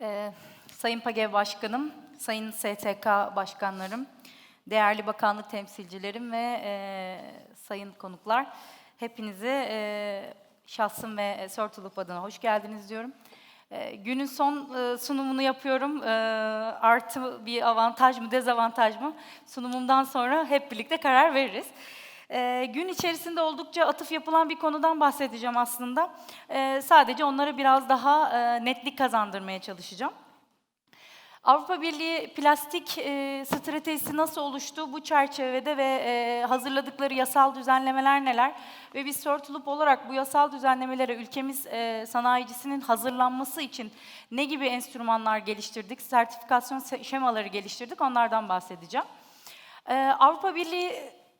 Ee, Sayın PAGEV Başkanım, Sayın STK Başkanlarım, değerli bakanlık temsilcilerim ve e, sayın konuklar, hepinize e, şahsım ve Sörtuluk adına hoş geldiniz diyorum. E, günün son e, sunumunu yapıyorum. E, artı bir avantaj mı, dezavantaj mı? Sunumumdan sonra hep birlikte karar veririz. E, gün içerisinde oldukça atıf yapılan bir konudan bahsedeceğim aslında. E, sadece onlara biraz daha e, netlik kazandırmaya çalışacağım. Avrupa Birliği plastik e, stratejisi nasıl oluştu? Bu çerçevede ve e, hazırladıkları yasal düzenlemeler neler? Ve biz Sörtulup olarak bu yasal düzenlemelere ülkemiz e, sanayicisinin hazırlanması için ne gibi enstrümanlar geliştirdik? Sertifikasyon se- şemaları geliştirdik. Onlardan bahsedeceğim. E, Avrupa Birliği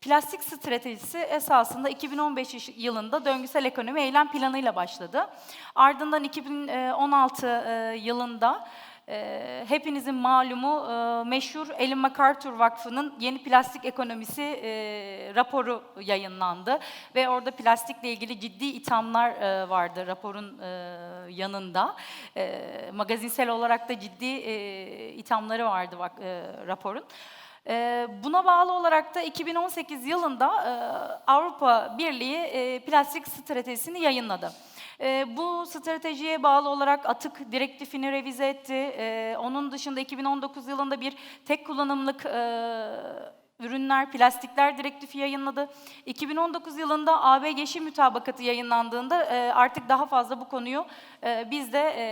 plastik stratejisi esasında 2015 yılında döngüsel ekonomi eylem planıyla başladı. Ardından 2016 e, yılında e, hepinizin malumu e, meşhur Ellen MacArthur Vakfı'nın yeni plastik ekonomisi raporu yayınlandı ve orada plastikle ilgili ciddi ithamlar vardı raporun yanında. Magazinsel olarak da ciddi e, ithamları vardı e, raporun. Ee, Buna bağlı olarak da 2018 yılında e, Avrupa Birliği e, plastik stratejisini yayınladı. E, Bu stratejiye bağlı olarak atık direktifini revize etti. Onun dışında 2019 yılında bir tek kullanımlık ürünler, plastikler direktifi yayınladı. 2019 yılında AB Yeşil Mütabakatı yayınlandığında e, artık daha fazla bu konuyu e, biz de e,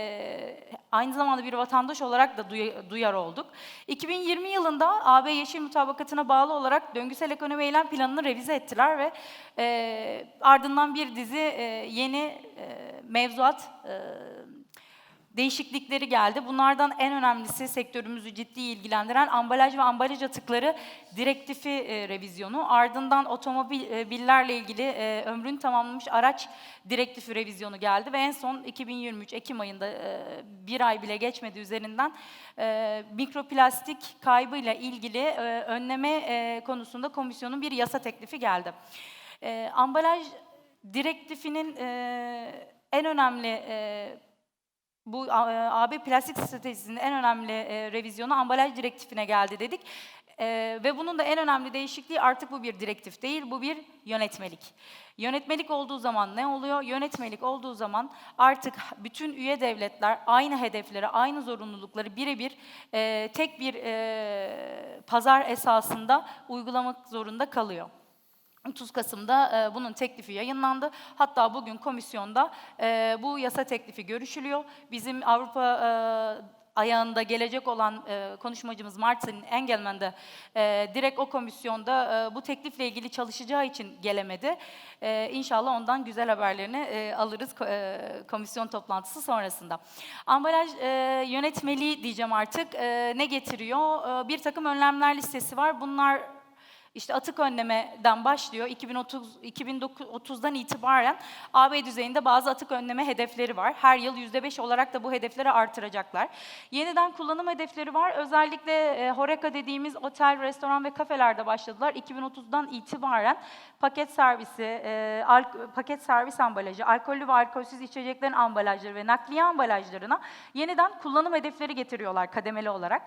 aynı zamanda bir vatandaş olarak da duy- duyar olduk. 2020 yılında AB Yeşil Mütabakatı'na bağlı olarak döngüsel ekonomi eylem planını revize ettiler ve ardından bir dizi yeni mevzuat değişiklikleri geldi. Bunlardan en önemlisi sektörümüzü ciddi ilgilendiren ambalaj ve ambalaj atıkları direktifi e, revizyonu. Ardından otomobillerle ilgili e, ömrünü tamamlamış araç direktifi revizyonu geldi ve en son 2023 Ekim ayında e, bir ay bile geçmedi üzerinden e, mikroplastik kaybıyla ilgili e, önleme e, konusunda komisyonun bir yasa teklifi geldi. E, ambalaj direktifinin e, en önemli e, bu AB plastik stratejisinin en önemli e, revizyonu ambalaj direktifine geldi dedik. E, ve bunun da en önemli değişikliği artık bu bir direktif değil, bu bir yönetmelik. Yönetmelik olduğu zaman ne oluyor? Yönetmelik olduğu zaman artık bütün üye devletler aynı hedefleri, aynı zorunlulukları birebir e, tek bir e, pazar esasında uygulamak zorunda kalıyor. 30 Kasım'da e, bunun teklifi yayınlandı. Hatta bugün komisyonda e, bu yasa teklifi görüşülüyor. Bizim Avrupa e, ayağında gelecek olan e, konuşmacımız Martin Engelmann de e, direkt o komisyonda e, bu teklifle ilgili çalışacağı için gelemedi. E, inşallah ondan güzel haberlerini e, alırız e, komisyon toplantısı sonrasında. Ambalaj e, yönetmeliği diyeceğim artık. E, ne getiriyor? E, bir takım önlemler listesi var. Bunlar işte atık önlemeden başlıyor. 2030 2030'dan itibaren AB düzeyinde bazı atık önleme hedefleri var. Her yıl %5 olarak da bu hedefleri artıracaklar. Yeniden kullanım hedefleri var. Özellikle e, Horeca dediğimiz otel, restoran ve kafelerde başladılar. 2030'dan itibaren paket servisi, e, al- paket servis ambalajı, alkollü ve alkolsüz içeceklerin ambalajları ve nakliye ambalajlarına yeniden kullanım hedefleri getiriyorlar kademeli olarak.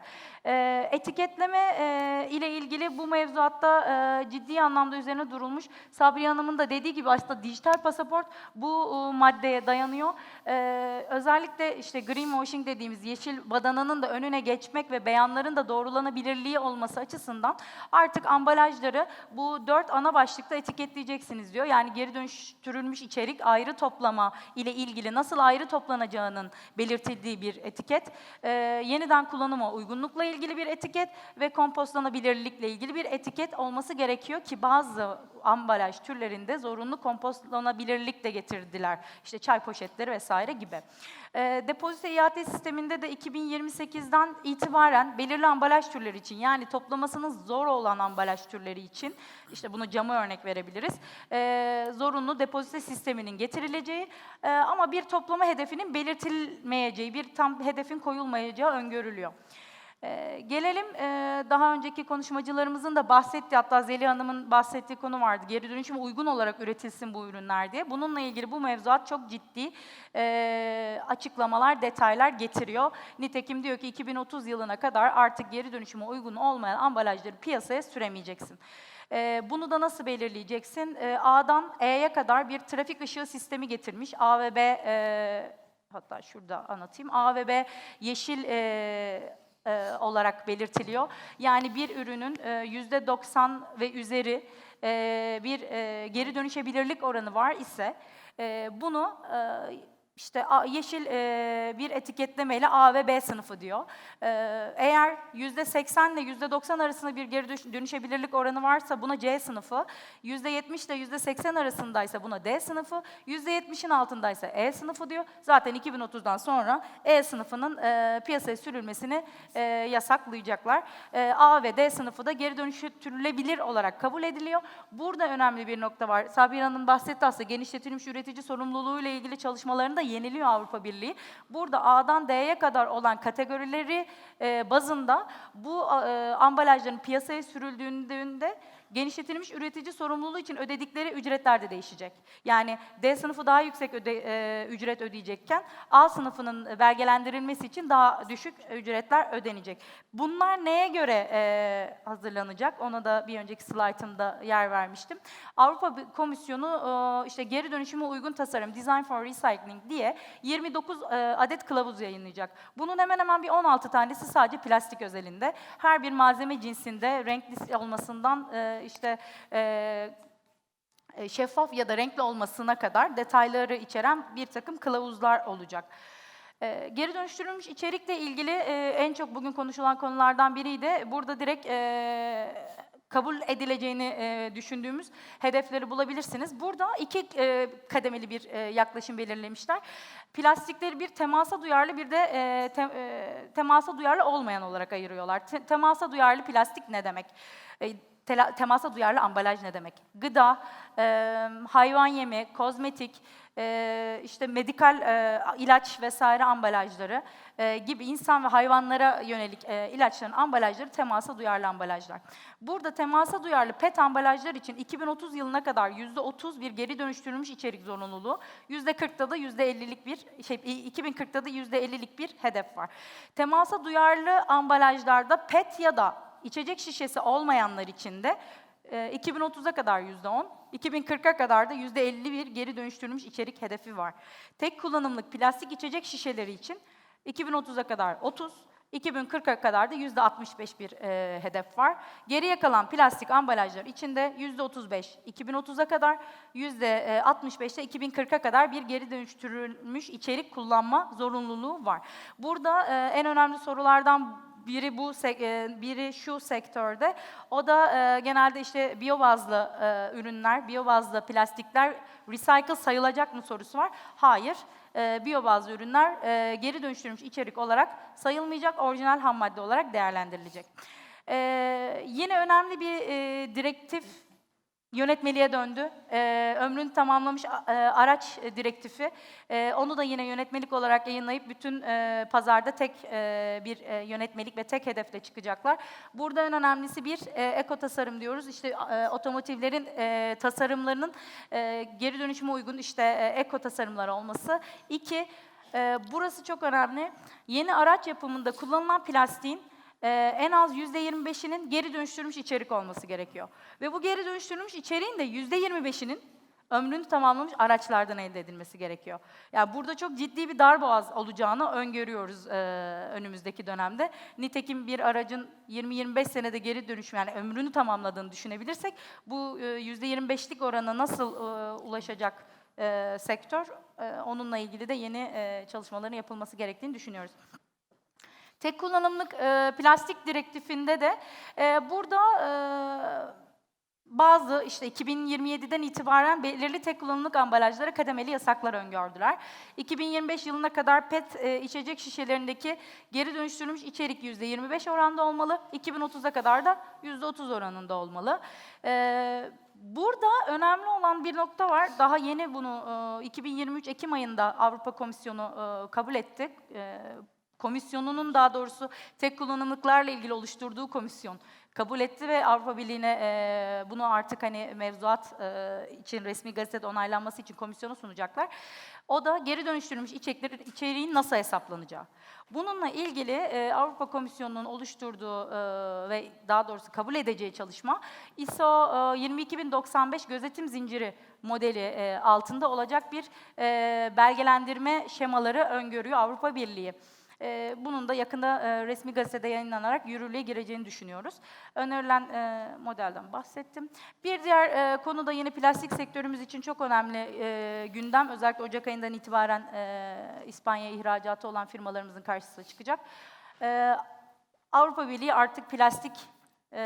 E, etiketleme e, ile ilgili bu mevzuatta e, ciddi anlamda üzerine durulmuş. Sabriye Hanım'ın da dediği gibi aslında dijital pasaport bu e, maddeye dayanıyor. E, özellikle işte greenwashing dediğimiz yeşil badananın da önüne geçmek ve beyanların da doğrulanabilirliği olması açısından artık ambalajları bu dört ana başlıkta etiketleyeceksiniz diyor. Yani geri dönüştürülmüş içerik ayrı toplama ile ilgili nasıl ayrı toplanacağının belirtildiği bir etiket. E, yeniden kullanıma uygunlukla ilgili bir etiket ve kompostlanabilirlikle ilgili bir etiket olması gerekiyor ki bazı ambalaj türlerinde zorunlu kompostlanabilirlik de getirdiler. İşte çay poşetleri vesaire gibi. E, depozito iade sisteminde de 2028'den itibaren belirli ambalaj türleri için yani toplamasının zor olan ambalaj türleri için işte bunu camı örnek verebiliriz. e, zorunlu depozito sisteminin getirileceği e, ama bir toplama hedefinin belirtilmeyeceği, bir tam hedefin koyulmayacağı öngörülüyor. Ee, gelelim e, daha önceki konuşmacılarımızın da bahsettiği hatta Zeliha Hanım'ın bahsettiği konu vardı. Geri dönüşüme uygun olarak üretilsin bu ürünler diye. Bununla ilgili bu mevzuat çok ciddi e, açıklamalar, detaylar getiriyor. Nitekim diyor ki 2030 yılına kadar artık geri dönüşüme uygun olmayan ambalajları piyasaya süremeyeceksin. Ee, bunu da nasıl belirleyeceksin? Ee, A'dan E'ye kadar bir trafik ışığı sistemi getirmiş. A ve B, e, hatta şurada anlatayım. A ve B yeşil e, e, olarak belirtiliyor. Yani bir ürünün e, yüzde 90 ve üzeri e, bir e, geri dönüşebilirlik oranı var ise e, bunu e, işte yeşil e, bir etiketlemeyle A ve B sınıfı diyor. E, eğer yüzde 80 ile yüzde 90 arasında bir geri dönüş- dönüşebilirlik oranı varsa buna C sınıfı, yüzde 70 ile yüzde 80 arasındaysa buna D sınıfı, yüzde 70'in altındaysa E sınıfı diyor. Zaten 2030'dan sonra E sınıfının e, piyasaya sürülmesini yasaklayacaklar. A ve D sınıfı da geri dönüştürülebilir olarak kabul ediliyor. Burada önemli bir nokta var. Sabir Hanım bahsetti aslında genişletilmiş üretici sorumluluğu ile ilgili çalışmalarını da yeniliyor Avrupa Birliği. Burada A'dan D'ye kadar olan kategorileri e, bazında bu e, ambalajların piyasaya sürüldüğünde genişletilmiş üretici sorumluluğu için ödedikleri ücretler de değişecek. Yani D sınıfı daha yüksek öde, e, ücret ödeyecekken A sınıfının belgelendirilmesi için daha düşük ücretler ödenecek. Bunlar neye göre e, hazırlanacak? Ona da bir önceki slaytımda yer vermiştim. Avrupa Komisyonu e, işte geri dönüşüme uygun tasarım Design for Recycling diye 29 e, adet kılavuz yayınlayacak. Bunun hemen hemen bir 16 tanesi sadece plastik özelinde. Her bir malzeme cinsinde renkli olmasından e, işte e, e, şeffaf ya da renkli olmasına kadar detayları içeren bir takım kılavuzlar olacak. E, geri dönüştürülmüş içerikle ilgili en çok bugün konuşulan konulardan biriydi. Burada direkt kabul edileceğini düşündüğümüz hedefleri bulabilirsiniz. Burada iki kademeli bir yaklaşım belirlemişler. Plastikleri bir temasa duyarlı bir de te- temasa duyarlı olmayan olarak ayırıyorlar. Te- temasa duyarlı plastik ne demek? Temasa duyarlı ambalaj ne demek? Gıda, e, hayvan yemi, kozmetik, e, işte medikal e, ilaç vesaire ambalajları e, gibi insan ve hayvanlara yönelik e, ilaçların ambalajları temasa duyarlı ambalajlar. Burada temasa duyarlı PET ambalajlar için 2030 yılına kadar %30 bir geri dönüştürülmüş içerik zorunluluğu, %40'da da %50'lik bir şey 2040'da da %50'lik bir hedef var. Temasa duyarlı ambalajlarda PET ya da içecek şişesi olmayanlar için de e, 2030'a kadar %10, 2040'a kadar da %50 bir geri dönüştürülmüş içerik hedefi var. Tek kullanımlık plastik içecek şişeleri için 2030'a kadar 30, 2040'a kadar da %65 bir e, hedef var. Geriye kalan plastik ambalajlar içinde %35 2030'a kadar, %65 de 2040'a kadar bir geri dönüştürülmüş içerik kullanma zorunluluğu var. Burada e, en önemli sorulardan biri bu e, biri şu sektörde. O da e, genelde işte biyobazlı e, ürünler, biyobazlı plastikler recycle sayılacak mı sorusu var. Hayır. E, biyobazlı ürünler e, geri dönüştürülmüş içerik olarak sayılmayacak, orijinal ham madde olarak değerlendirilecek. E, yine önemli bir e, direktif yönetmeliğe döndü. Ee, ömrünü tamamlamış e, araç e, direktifi. E, onu da yine yönetmelik olarak yayınlayıp bütün e, pazarda tek e, bir e, yönetmelik ve tek hedefle çıkacaklar. Burada en önemlisi bir e, eko tasarım diyoruz. İşte e, otomotivlerin e, tasarımlarının e, geri dönüşüme uygun işte e, eko tasarımlar olması. İki, e, burası çok önemli. Yeni araç yapımında kullanılan plastiğin ee, en az %25'inin geri dönüştürülmüş içerik olması gerekiyor. Ve bu geri dönüştürülmüş içeriğin de %25'inin ömrünü tamamlamış araçlardan elde edilmesi gerekiyor. Yani burada çok ciddi bir darboğaz olacağını öngörüyoruz e, önümüzdeki dönemde. Nitekim bir aracın 20-25 senede geri dönüşüm yani ömrünü tamamladığını düşünebilirsek bu e, %25'lik orana nasıl e, ulaşacak e, sektör e, onunla ilgili de yeni e, çalışmaların yapılması gerektiğini düşünüyoruz. Tek kullanımlık e, plastik direktifinde de e, burada e, bazı işte 2027'den itibaren belirli tek kullanımlık ambalajlara kademeli yasaklar öngördüler. 2025 yılına kadar PET e, içecek şişelerindeki geri dönüştürülmüş içerik %25 oranda olmalı. 2030'a kadar da %30 oranında olmalı. E, Burada önemli olan bir nokta var. Daha yeni bunu e, 2023 Ekim ayında Avrupa Komisyonu e, kabul etti. E, komisyonunun daha doğrusu tek kullanımlıklarla ilgili oluşturduğu komisyon kabul etti ve Avrupa Birliği'ne e, bunu artık hani mevzuat e, için resmi gazetede onaylanması için komisyona sunacaklar. O da geri dönüştürülmüş içeriklerin içeriğin nasıl hesaplanacağı. Bununla ilgili e, Avrupa Komisyonu'nun oluşturduğu e, ve daha doğrusu kabul edeceği çalışma ISO e, 22095 gözetim zinciri modeli e, altında olacak bir e, belgelendirme şemaları öngörüyor Avrupa Birliği. E, bunun da yakında e, resmi gazetede yayınlanarak yürürlüğe gireceğini düşünüyoruz. Önerilen e, modelden bahsettim. Bir diğer e, konu da yeni plastik sektörümüz için çok önemli e, gündem. Özellikle Ocak ayından itibaren e, İspanya'ya ihracatı olan firmalarımızın karşısına çıkacak. E, Avrupa Birliği artık plastik e,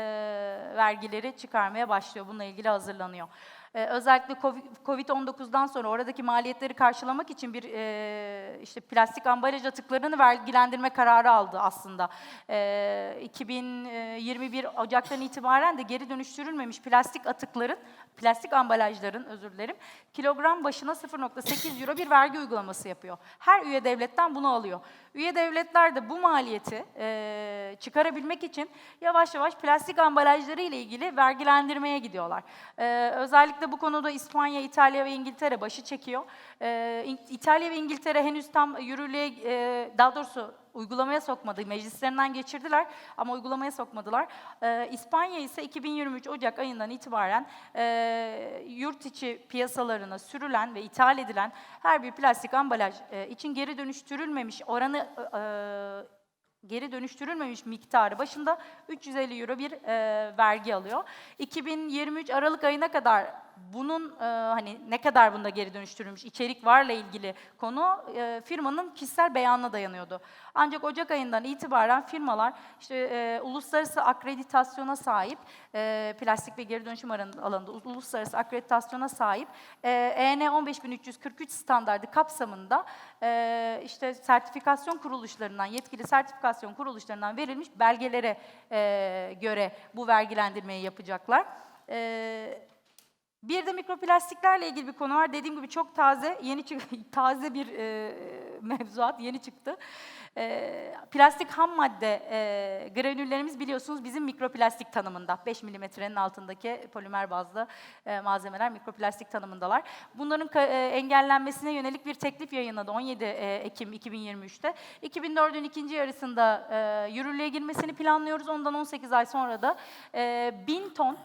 vergileri çıkarmaya başlıyor. Bununla ilgili hazırlanıyor. E, özellikle Covid- Covid-19'dan sonra oradaki maliyetleri karşılamak için bir e, işte plastik ambalaj atıklarını vergilendirme kararı aldı aslında. E, 2021 Ocak'tan itibaren de geri dönüştürülmemiş plastik atıkların, plastik ambalajların özür dilerim, kilogram başına 0.8 euro bir vergi uygulaması yapıyor. Her üye devletten bunu alıyor. Üye devletler de bu maliyeti e, çıkarabilmek için yavaş yavaş plastik ambalajları ile ilgili vergilendirmeye gidiyorlar. E, özellikle bu konuda İspanya, İtalya ve İngiltere başı çekiyor. E, İng- İtalya ve İngiltere henüz tam yürürlüğe, e, daha doğrusu uygulamaya sokmadı. Meclislerinden geçirdiler ama uygulamaya sokmadılar. Ee, İspanya ise 2023 Ocak ayından itibaren e, yurt içi piyasalarına sürülen ve ithal edilen her bir plastik ambalaj e, için geri dönüştürülmemiş oranı e, geri dönüştürülmemiş miktarı başında 350 euro bir e, vergi alıyor. 2023 Aralık ayına kadar bunun e, hani ne kadar bunda geri dönüştürülmüş içerik varla ilgili konu e, firmanın kişisel beyanına dayanıyordu. Ancak Ocak ayından itibaren firmalar işte e, uluslararası akreditasyona sahip e, plastik ve geri dönüşüm alanında uluslararası akreditasyona sahip e, EN 15343 standardı kapsamında e, işte sertifikasyon kuruluşlarından yetkili sertifikasyon kuruluşlarından verilmiş belgelere e, göre bu vergilendirmeyi yapacaklar. E, bir de mikroplastiklerle ilgili bir konu var. Dediğim gibi çok taze, yeni taze bir e, mevzuat, yeni çıktı. E, plastik ham madde e, granüllerimiz biliyorsunuz bizim mikroplastik tanımında. 5 milimetrenin altındaki polimer bazlı e, malzemeler mikroplastik tanımındalar. Bunların e, engellenmesine yönelik bir teklif yayınladı 17 e, Ekim 2023'te. 2004'ün ikinci yarısında e, yürürlüğe girmesini planlıyoruz. Ondan 18 ay sonra da e, 1000 ton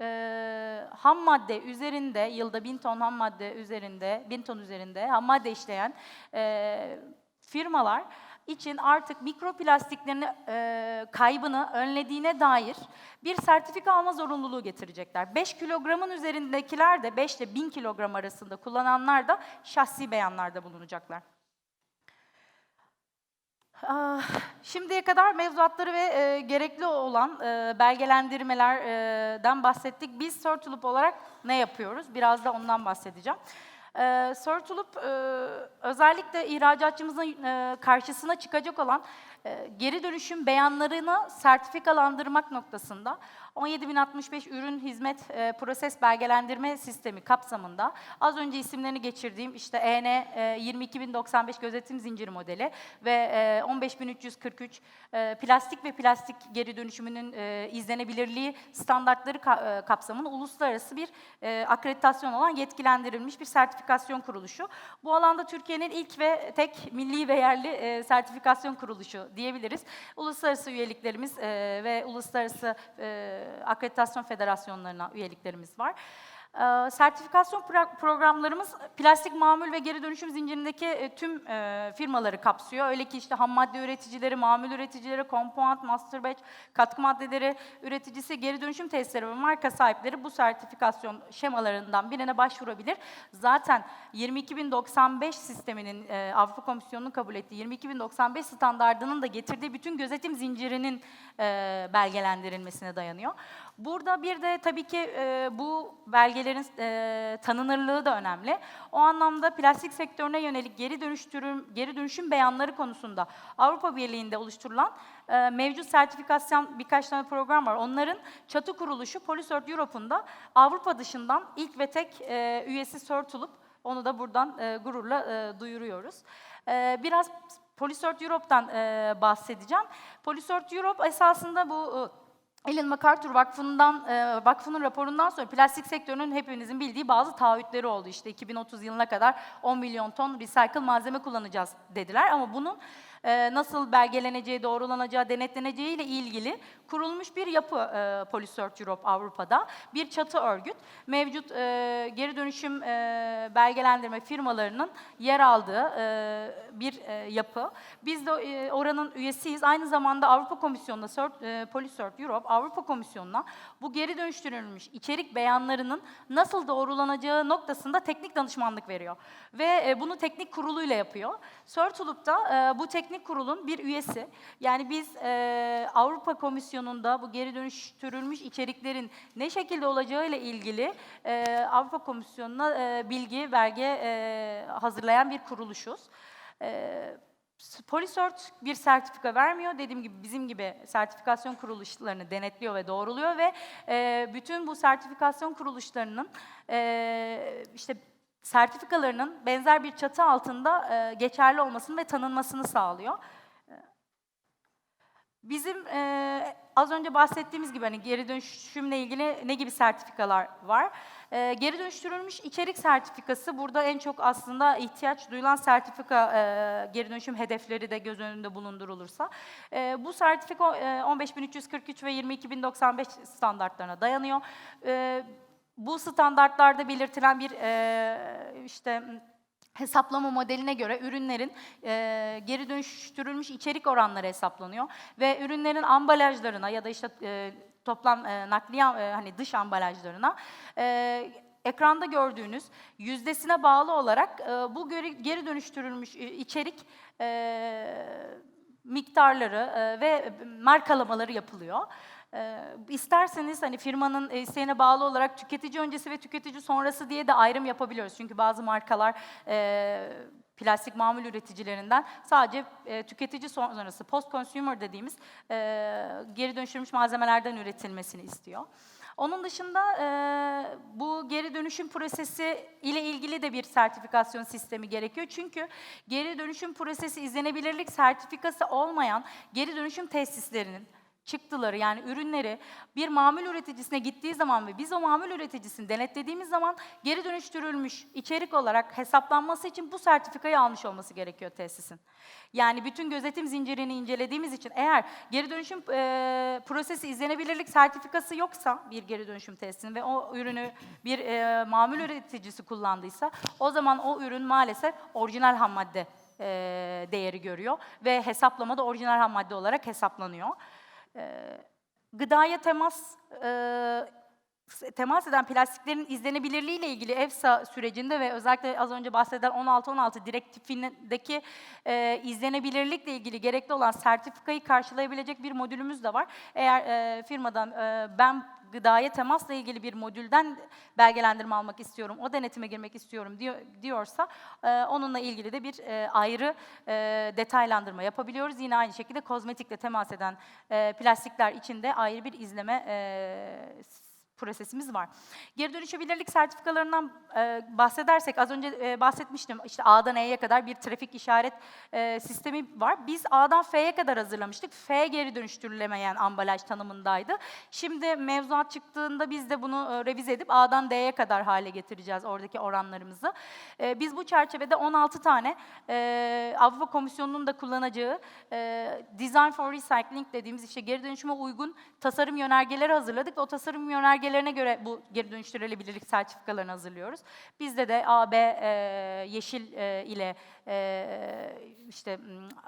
e, ham madde üzerinde, yılda bin ton ham madde üzerinde, bin ton üzerinde ham madde işleyen e, firmalar için artık mikroplastiklerin e, kaybını önlediğine dair bir sertifika alma zorunluluğu getirecekler. 5 kilogramın üzerindekiler de 5 ile 1000 kilogram arasında kullananlar da şahsi beyanlarda bulunacaklar. Ah, Şimdiye kadar mevzuatları ve e, gerekli olan e, belgelendirmelerden bahsettik. Biz Sörtulup olarak ne yapıyoruz? Biraz da ondan bahsedeceğim. E, Sörtulup e, özellikle ihracatçımızın e, karşısına çıkacak olan e, geri dönüşüm beyanlarını sertifikalandırmak noktasında 17065 ürün hizmet e, proses belgelendirme sistemi kapsamında az önce isimlerini geçirdiğim işte EN e, 22095 gözetim zinciri modeli ve e, 15343 e, plastik ve plastik geri dönüşümünün e, izlenebilirliği standartları ka- e, kapsamında uluslararası bir e, akreditasyon olan yetkilendirilmiş bir sertifikasyon kuruluşu. Bu alanda Türkiye'nin ilk ve tek milli ve yerli e, sertifikasyon kuruluşu diyebiliriz. Uluslararası üyeliklerimiz e, ve uluslararası e, akreditasyon federasyonlarına üyeliklerimiz var. Sertifikasyon pro- programlarımız plastik mamul ve geri dönüşüm zincirindeki tüm firmaları kapsıyor. Öyle ki işte ham madde üreticileri, mamul üreticileri, compound, master batch, katkı maddeleri üreticisi, geri dönüşüm tesisleri ve marka sahipleri bu sertifikasyon şemalarından birine başvurabilir. Zaten 22095 sisteminin Avrupa Komisyonu'nun kabul ettiği 22095 standardının da getirdiği bütün gözetim zincirinin belgelendirilmesine dayanıyor. Burada bir de tabii ki e, bu belgelerin e, tanınırlığı da önemli. O anlamda plastik sektörüne yönelik geri dönüştürüm, geri dönüşüm beyanları konusunda Avrupa Birliği'nde oluşturulan e, mevcut sertifikasyon birkaç tane program var. Onların çatı kuruluşu Polisort Europe'un da Avrupa dışından ilk ve tek e, üyesi Sörtulup onu da buradan e, gururla e, duyuruyoruz. E, biraz Polysort Europe'dan e, bahsedeceğim. Polysort Europe esasında bu e, Ellen MacArthur Vakfı'ndan e, vakfının raporundan sonra plastik sektörünün hepinizin bildiği bazı taahhütleri oldu. İşte 2030 yılına kadar 10 milyon ton recycle malzeme kullanacağız dediler ama bunun e, nasıl belgeleneceği, doğrulanacağı, denetleneceği ile ilgili kurulmuş bir yapı e, Polysort Europe Avrupa'da. Bir çatı örgüt. Mevcut e, geri dönüşüm e, belgelendirme firmalarının yer aldığı e, bir e, yapı. Biz de e, oranın üyesiyiz. Aynı zamanda Avrupa Komisyonu'na, Sort- e, Polysort Europe Avrupa Komisyonu'na bu geri dönüştürülmüş içerik beyanlarının nasıl doğrulanacağı noktasında teknik danışmanlık veriyor. Ve e, bunu teknik kuruluyla yapıyor. Sörtulup'ta e, bu teknik kurulun bir üyesi. Yani biz e, Avrupa Komisyonu'nda bu geri dönüştürülmüş içeriklerin ne şekilde olacağıyla ilgili e, Avrupa Komisyonu'na e, bilgi, belge e, hazırlayan bir kuruluşuz. E, Polysort bir sertifika vermiyor. Dediğim gibi bizim gibi sertifikasyon kuruluşlarını denetliyor ve doğruluyor ve e, bütün bu sertifikasyon kuruluşlarının e, işte sertifikalarının benzer bir çatı altında e, geçerli olmasını ve tanınmasını sağlıyor. Bizim e, az önce bahsettiğimiz gibi hani geri dönüşümle ilgili ne gibi sertifikalar var? E, geri dönüştürülmüş içerik sertifikası burada en çok aslında ihtiyaç duyulan sertifika e, geri dönüşüm hedefleri de göz önünde bulundurulursa. E, bu sertifika e, 15343 ve 22095 standartlarına dayanıyor. E, bu standartlarda belirtilen bir e, işte hesaplama modeline göre ürünlerin e, geri dönüştürülmüş içerik oranları hesaplanıyor ve ürünlerin ambalajlarına ya da işte e, toplam e, nakliye e, hani dış ambalajlarına e, ekranda gördüğünüz yüzdesine bağlı olarak e, bu geri, geri dönüştürülmüş içerik e, miktarları e, ve markalamaları yapılıyor. Ee, isterseniz hani firmanın e, isteğine bağlı olarak tüketici öncesi ve tüketici sonrası diye de ayrım yapabiliyoruz. Çünkü bazı markalar e, plastik mamul üreticilerinden sadece e, tüketici sonrası post consumer dediğimiz geri dönüştürülmüş malzemelerden üretilmesini istiyor. Onun dışında e, bu geri dönüşüm prosesi ile ilgili de bir sertifikasyon sistemi gerekiyor. Çünkü geri dönüşüm prosesi izlenebilirlik sertifikası olmayan geri dönüşüm tesislerinin çıktıları yani ürünleri bir mamul üreticisine gittiği zaman ve biz o mamul üreticisini denetlediğimiz zaman geri dönüştürülmüş içerik olarak hesaplanması için bu sertifikayı almış olması gerekiyor tesisin. Yani bütün gözetim zincirini incelediğimiz için eğer geri dönüşüm e, prosesi izlenebilirlik sertifikası yoksa bir geri dönüşüm tesisinin ve o ürünü bir e, mamul üreticisi kullandıysa o zaman o ürün maalesef orijinal ham madde e, değeri görüyor ve hesaplamada orijinal ham madde olarak hesaplanıyor. Ee, gıdaya temas e, temas eden plastiklerin izlenebilirliği ile ilgili EFSA sürecinde ve özellikle az önce bahsedilen 16-16 direktifindeki e, izlenebilirlikle ilgili gerekli olan sertifikayı karşılayabilecek bir modülümüz de var. Eğer e, firmadan e, ben gıdaya temasla ilgili bir modülden belgelendirme almak istiyorum, o denetime girmek istiyorum diyor, diyorsa e, onunla ilgili de bir e, ayrı e, detaylandırma yapabiliyoruz. Yine aynı şekilde kozmetikle temas eden plastikler için de ayrı bir izleme e, prosesimiz var. Geri dönüşebilirlik sertifikalarından e, bahsedersek az önce e, bahsetmiştim işte A'dan E'ye kadar bir trafik işaret e, sistemi var. Biz A'dan F'ye kadar hazırlamıştık. F geri dönüştürülemeyen ambalaj tanımındaydı. Şimdi mevzuat çıktığında biz de bunu e, revize edip A'dan D'ye kadar hale getireceğiz oradaki oranlarımızı. E, biz bu çerçevede 16 tane e, Avrupa Komisyonu'nun da kullanacağı e, Design for Recycling dediğimiz işte geri dönüşüme uygun tasarım yönergeleri hazırladık. O tasarım yönergelerine göre bu geri dönüştürülebilirlik sertifikalarını hazırlıyoruz. Bizde de A, B, e, yeşil e, ile e, işte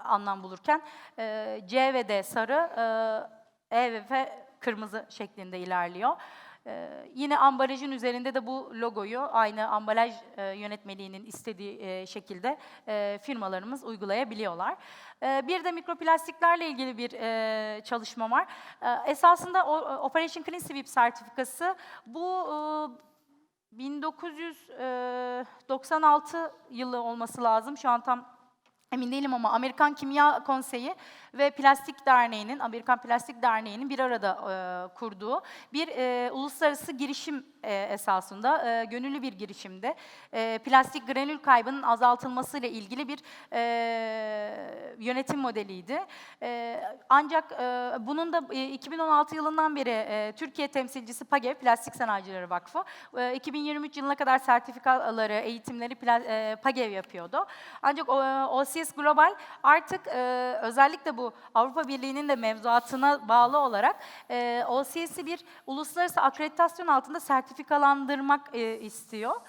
anlam bulurken e, C ve D sarı, e, E ve F kırmızı şeklinde ilerliyor. Ee, yine ambalajın üzerinde de bu logoyu aynı ambalaj e, yönetmeliğinin istediği e, şekilde e, firmalarımız uygulayabiliyorlar. E, bir de mikroplastiklerle ilgili bir e, çalışma var. E, esasında o, Operation Clean Sweep sertifikası bu e, 1996 yılı olması lazım. Şu an tam emin değilim ama Amerikan Kimya Konseyi ve Plastik Derneği'nin, Amerikan Plastik Derneği'nin bir arada e, kurduğu bir e, uluslararası girişim e, esasında, e, gönüllü bir girişimde. E, plastik granül kaybının azaltılmasıyla ilgili bir e, yönetim modeliydi. E, ancak e, bunun da e, 2016 yılından beri e, Türkiye temsilcisi PAGEV, Plastik Sanayicileri Vakfı, e, 2023 yılına kadar sertifikaları, eğitimleri e, PAGEV yapıyordu. Ancak o, e, OCS Global artık e, özellikle bu Avrupa Birliği'nin de mevzuatına bağlı olarak e, OCS'i bir uluslararası akreditasyon altında sertifikalandırmak e, istiyor.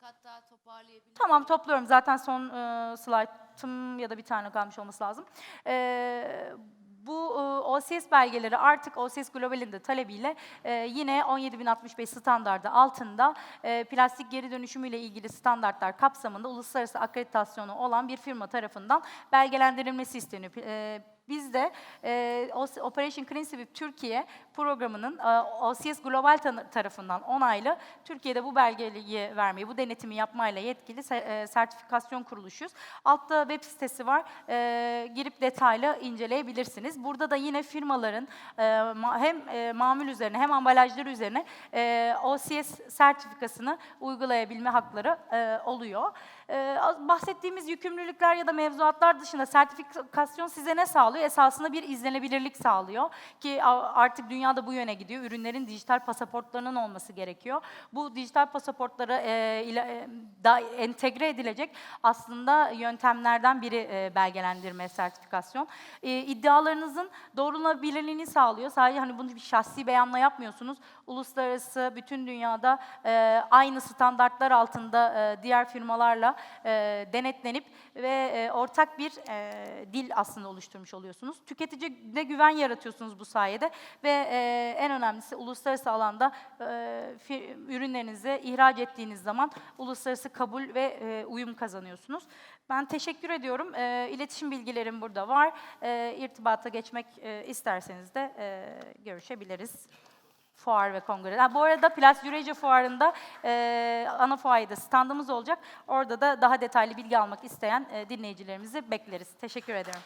Hatta toparlayabilirim. Tamam topluyorum. Zaten son e, slaytım ya da bir tane kalmış olması lazım. E, bu e, OCS belgeleri artık OCS Global'in de talebiyle e, yine 17065 standardı altında e, plastik geri dönüşümüyle ilgili standartlar kapsamında uluslararası akreditasyonu olan bir firma tarafından belgelendirilmesi isteniyor. Biz de e, Operation Clean Sweep Türkiye programının e, OCS Global tarafından onaylı Türkiye'de bu belgeliği vermeyi, bu denetimi yapmayla yetkili e, sertifikasyon kuruluşuyuz. Altta web sitesi var. E, girip detaylı inceleyebilirsiniz. Burada da yine firmaların e, hem e, mamul üzerine hem ambalajları üzerine e, OCS sertifikasını uygulayabilme hakları e, oluyor. E, az- bahsettiğimiz yükümlülükler ya da mevzuatlar dışında sertifikasyon size ne sağlıyor? Esasında bir izlenebilirlik sağlıyor ki artık dünyada bu yöne gidiyor. Ürünlerin dijital pasaportlarının olması gerekiyor. Bu dijital pasaportlara e, e, da entegre edilecek aslında yöntemlerden biri e, belgelendirme, sertifikasyon. İddialarınızın doğrulanabilirliğini sağlıyor. Sadece hani bunu bir şahsi beyanla yapmıyorsunuz. Uluslararası, bütün dünyada aynı standartlar altında diğer firmalarla e, denetlenip ve e, ortak bir e, dil aslında oluşturmuş oluyorsunuz. Tüketicide güven yaratıyorsunuz bu sayede ve e, en önemlisi uluslararası alanda e, ürünlerinizi ihraç ettiğiniz zaman uluslararası kabul ve e, uyum kazanıyorsunuz. Ben teşekkür ediyorum. E, iletişim bilgilerim burada var. E, irtibata geçmek e, isterseniz de e, görüşebiliriz. Fuar ve kongre. Ha, bu arada Plas Eurasia Fuarı'nda e, ana fuayda standımız olacak. Orada da daha detaylı bilgi almak isteyen e, dinleyicilerimizi bekleriz. Teşekkür ederim.